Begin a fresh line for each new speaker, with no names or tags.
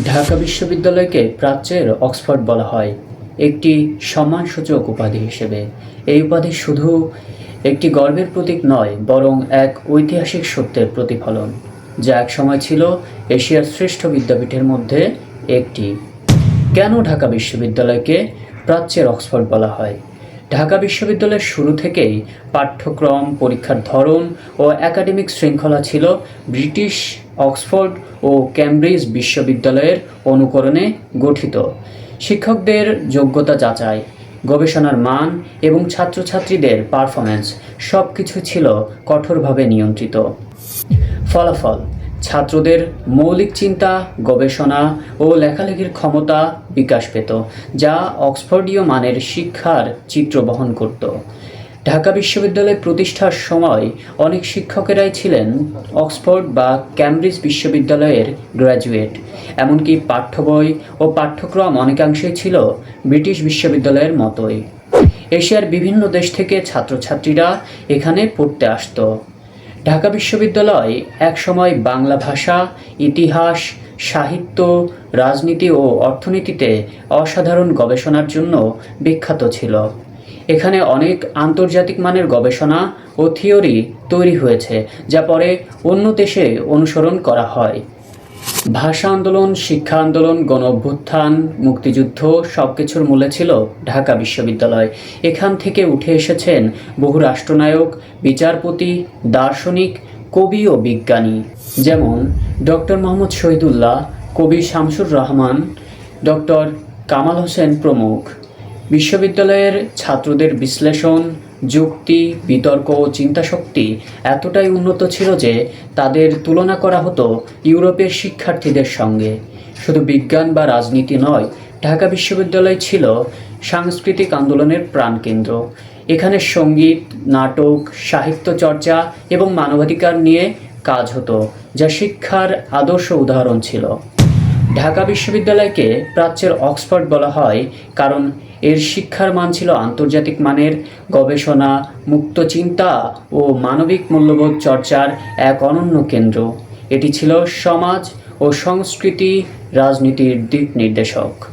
ঢাকা বিশ্ববিদ্যালয়কে প্রাচ্যের অক্সফোর্ড বলা হয়। একটি সম্মানসূচক উপাধি হিসেবে। এই উপাধি শুধু একটি গর্বের প্রতীক নয়, বরং এক ঐতিহাসিক সত্যের প্রতিফলন, যা এক সময় ছিল এশিয়ার শ্রেষ্ঠ বিদ্যাপীঠের মধ্যে একটি। কেন ঢাকা বিশ্ববিদ্যালয়কে প্রাচ্যের অক্সফোর্ড বলা হয়? ঢাকা বিশ্ববিদ্যালয়ের শুরু থেকেই পাঠ্যক্রম, পরীক্ষার ধরন ও একাডেমিক শৃঙ্খলা ছিল ব্রিটিশ অক্সফোর্ড ও ক্যামব্রিজ বিশ্ববিদ্যালয়ের অনুকরণে গঠিত। শিক্ষকদের যোগ্যতা যাচাই, গবেষণার মান এবং ছাত্রছাত্রীদের পারফরম্যান্স সব কিছু ছিল কঠোরভাবে নিয়ন্ত্রিত। ফলাফল, ছাত্রদের মৌলিক চিন্তা, গবেষণা ও লেখালেখির ক্ষমতা বিকাশ পেত, যা অক্সফোর্ডীয় মানের শিক্ষার চিত্র বহন করত। ঢাকা বিশ্ববিদ্যালয় প্রতিষ্ঠার সময় অনেক শিক্ষকেরাই ছিলেন অক্সফোর্ড বা ক্যামব্রিজ বিশ্ববিদ্যালয়ের গ্র্যাজুয়েট। এমনকি পাঠ্য বই ও পাঠ্যক্রম অনেকাংশেই ছিল ব্রিটিশ বিশ্ববিদ্যালয়ের মতোই। এশিয়ার বিভিন্ন দেশ থেকে ছাত্রছাত্রীরা এখানে পড়তে আসতো। ঢাকা বিশ্ববিদ্যালয় একসময় বাংলা ভাষা, ইতিহাস, সাহিত্য, রাজনীতি ও অর্থনীতিতে অসাধারণ গবেষণার জন্য বিখ্যাত ছিল। এখানে অনেক আন্তর্জাতিক মানের গবেষণা ও থিওরি তৈরি হয়েছে, যা পরে অন্য দেশে অনুসরণ করা হয়। ভাষা আন্দোলন, শিক্ষা আন্দোলন গণ অভ্যুত্থান মুক্তিযুদ্ধ সব কিছুর মূলে ছিল ঢাকা বিশ্ববিদ্যালয়। এখান থেকে উঠে এসেছেন বহু রাষ্ট্রনায়ক, বিচারপতি, দার্শনিক, কবি ও বিজ্ঞানী। যেমন ডক্টর মোহাম্মদ শহীদুল্লাহ, কবি শামসুর রহমান, ডক্টর কামাল হোসেন প্রমুখ। বিশ্ববিদ্যালয়ের ছাত্রদের বিশ্লেষণ, যুক্তি, বিতর্ক ও চিন্তাশক্তি এতটাই উন্নত ছিল যে তাদের তুলনা করা হতো ইউরোপের শিক্ষার্থীদের সঙ্গে। শুধু বিজ্ঞান বা রাজনীতি নয়, ঢাকা বিশ্ববিদ্যালয় ছিল সাংস্কৃতিক আন্দোলনের প্রাণকেন্দ্র। এখানে সংগীত, নাটক, সাহিত্য চর্চা এবং মানবাধিকার নিয়ে কাজ হতো, যা শিক্ষার আদর্শ উদাহরণ ছিল। ঢাকা বিশ্ববিদ্যালয়কে প্রাচ্যের অক্সফোর্ড বলা হয় কারণ এর শিক্ষার মান ছিল আন্তর্জাতিক মানের। গবেষণা, মুক্ত চিন্তা ও মানবিক মূল্যবোধ চর্চার এক অনন্য কেন্দ্র। এটি ছিল সমাজ ও সংস্কৃতি রাজনীতির দিক নির্দেশক।